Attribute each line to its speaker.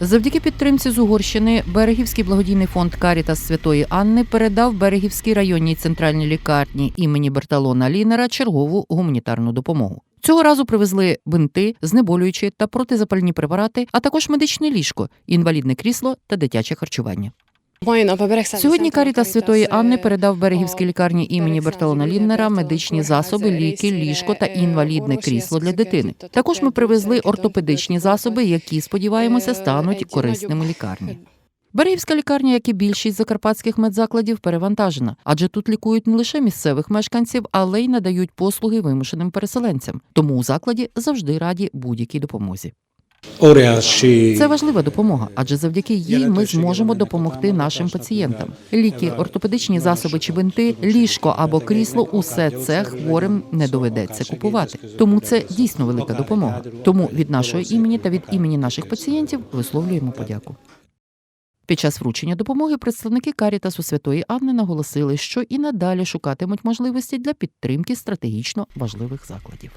Speaker 1: Завдяки підтримці з Угорщини Берегівський благодійний фонд Карітас Святої Анни передав Берегівській районній центральній лікарні імені Берталона Лінера чергову гуманітарну допомогу. Цього разу привезли бинти, знеболюючі та протизапальні препарати, а також медичне ліжко, інвалідне крісло та дитяче харчування. Сьогодні Карітас Святої Анни передав Берегівській лікарні імені Берталона Ліннера медичні засоби, ліки, ліжко та інвалідне крісло для дитини. Також ми привезли ортопедичні засоби, які сподіваємося стануть корисними лікарні. Берегівська лікарня, як і більшість закарпатських медзакладів, перевантажена, адже тут лікують не лише місцевих мешканців, але й надають послуги вимушеним переселенцям. Тому у закладі завжди раді будь-якій допомозі. Це важлива допомога, адже завдяки їй ми зможемо допомогти нашим пацієнтам. Ліки, ортопедичні засоби чи бинти, ліжко або крісло усе це хворим не доведеться купувати. Тому це дійсно велика допомога. Тому від нашого імені та від імені наших пацієнтів висловлюємо подяку. Під час вручення допомоги представники Карітасу Святої Анни наголосили, що і надалі шукатимуть можливості для підтримки стратегічно важливих закладів.